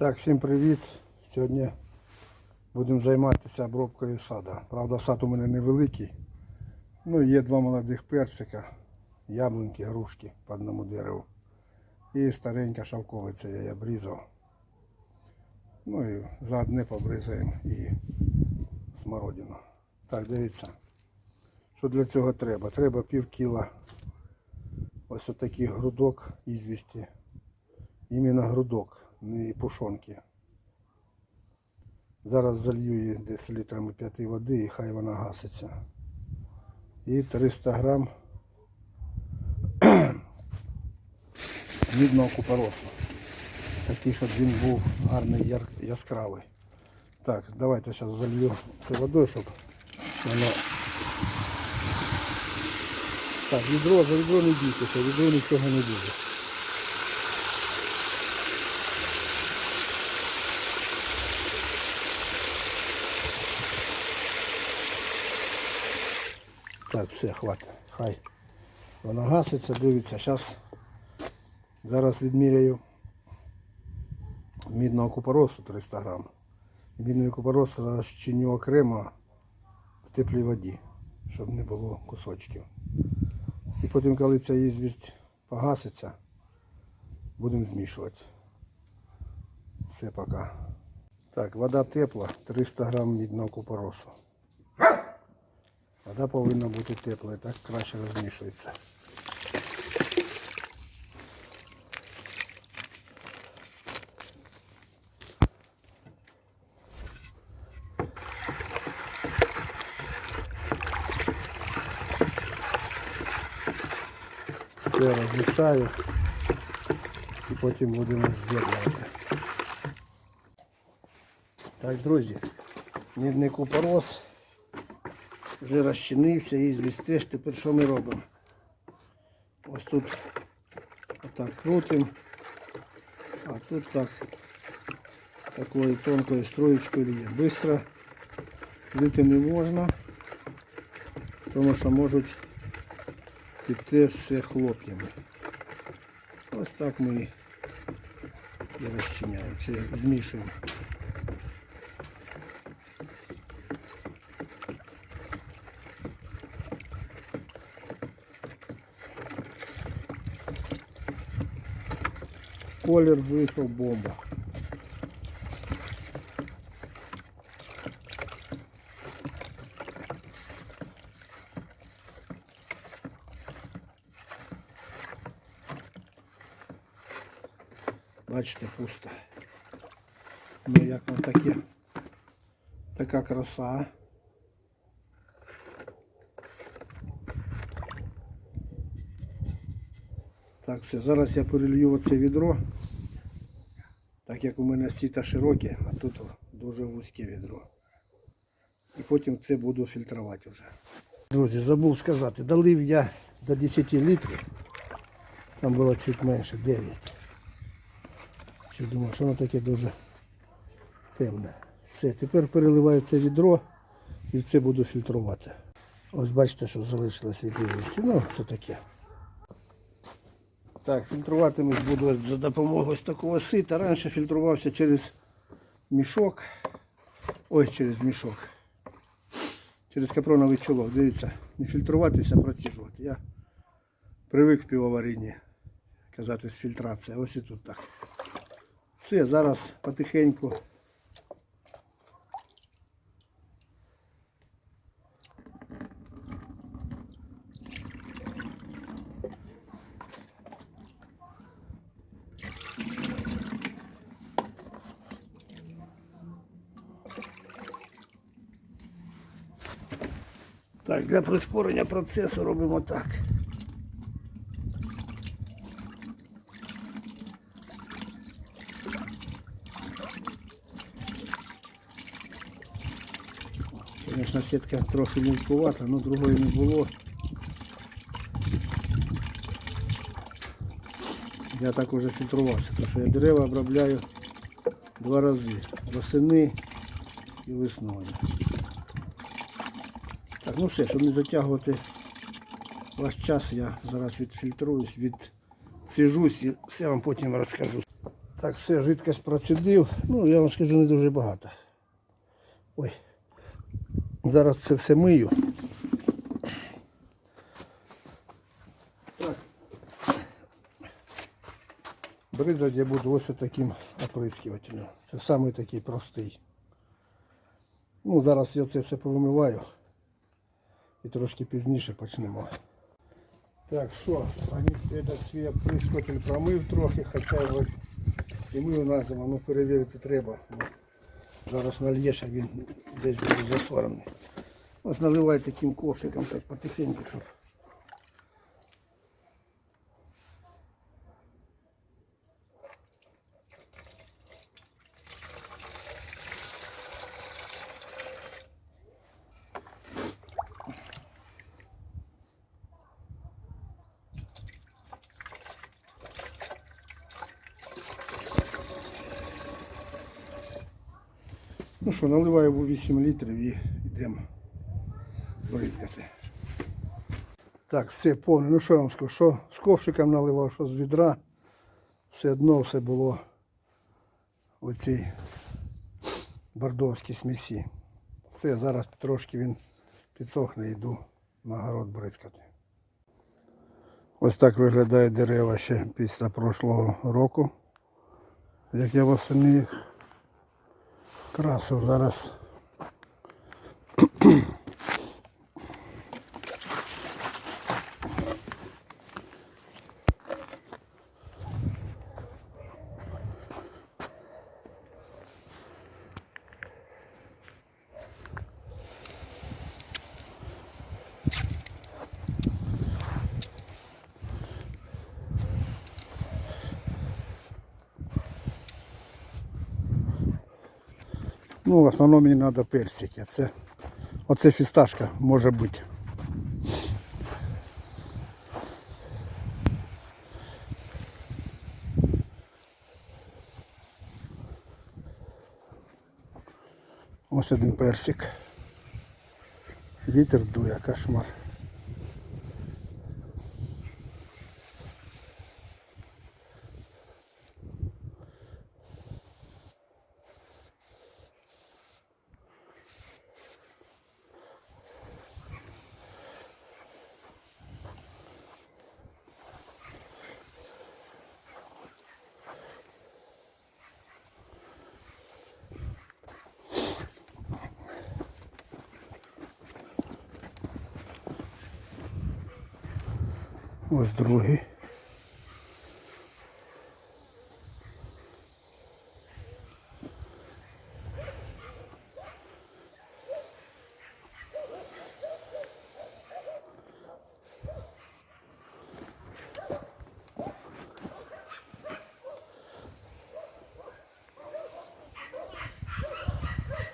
Так, всім привіт. Сьогодні будемо займатися обробкою сада. Правда, сад у мене невеликий. Ну, є два молодих персика, яблуньки, грушки по одному дереву. І старенька шовковиця я обрізав. Ну і заодне побризаємо і смородину. Так, дивіться. Що для цього треба? Треба пів кіла ось отакий грудок ізвісті. Іменно грудок, не пушонки. Зараз залью її десь літрами п'яти води і хай вона гаситься. І 300 грам мідного купоросу. Такий, щоб він був гарний яскравий. Так, давайте зараз залью це водою, щоб воно. Так, відро, за відро не бійтеся, відро нічого не буде. Так, все, хватить. Хай. Воно гаситься, дивиться. Зараз зараз відміряю мідного купоросу 300 грам. Мідний купорос розчиню окремо в теплій воді, щоб не було кусочків. І потім, коли ця ізвість погаситься, будемо змішувати. Все пока. Так, вода тепла, 300 грам мідного купоросу. Вода повинна бути тепла, так краще розмішується. Все розмішаю і потім будемо з'єднувати. Так, друзі, мідний купорос вже розчинився і теж тепер що ми робимо? Ось тут отак крутимо, а тут так такою тонкою строєчкою є. Бистро лити не можна, тому що можуть піти все хлоп'ями. Ось так ми і розчиняємо, це змішуємо. Колір вийшов бомба. Бачите, пусто. Ну як вам таке? Така краса. Так, все, зараз я перелью оце відро. Так як у мене сіта широке, а тут дуже вузьке відро. І потім це буду фільтрувати вже. Друзі, забув сказати, долив я до 10 літрів. Там було чуть менше 9. Ще думав, що воно таке дуже темне. Все, тепер переливаю це відро і це буду фільтрувати. Ось бачите, що залишилось від ізвісті. Ну, це таке. Так, фільтруватимуть буду за допомогою ось такого сита. Раніше фільтрувався через мішок. Ой, через мішок. Через капроновий чолок. Дивіться, не фільтруватися, а проціжувати. Я привик в півоварінні казати з фільтрація. Ось і тут так. Все, зараз потихеньку. Так, для прискорення процесу робимо так. Звісно, сітка трохи мілкувата, але другої не було. Я так уже фільтрувався, тому що я дерева обробляю два рази. Восени і весною. Так, ну все, щоб не затягувати ваш час, я зараз відфільтруюсь, відсижусь і все вам потім розкажу. Так, все, жидкость процедив. Ну, я вам скажу, не дуже багато. Ой. Зараз це все мию. Так. Бризати я буду ось таким оприскувателем. Це самий такий простий. Ну, зараз я це все повимиваю. І трошки пізніше почнемо. Так, що, свій прискотель промив трохи, хоча його і ми у нас ну перевірити треба. Зараз нальєш, а він десь буде засварений. Ось наливай таким ковшиком так потихеньку, щоб. Ну що, наливаю в 8 літрів і йдемо бризкати. Так, все повне. Ну що я вам скажу, що з ковшиком наливав, що з відра. Все одно все було у цій бордовській смісі. Все, зараз трошки він підсохне, йду на город бризкати. Ось так виглядають дерева ще після прошлого року. Як я восени їх красив зараз. Ну, в основному мені треба персики. Це, оце фісташка може бути. Ось один персик. Вітер дує, кошмар. Ось другий.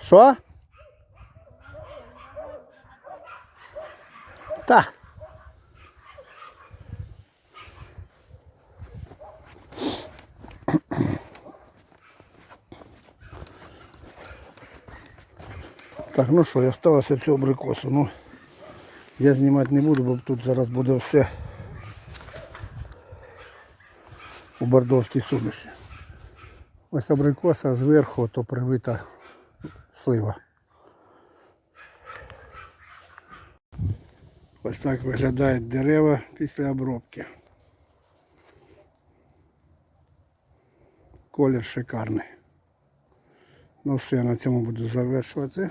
Що? Та. Так, ну що, я сталося цю абрикосу. Ну, я знімати не буду, бо тут зараз буде все у бордовській суміші. Ось абрикоса зверху, то привита слива. Ось так виглядають дерева після обробки. Колір шикарний. Ну все, я на цьому буду завершувати.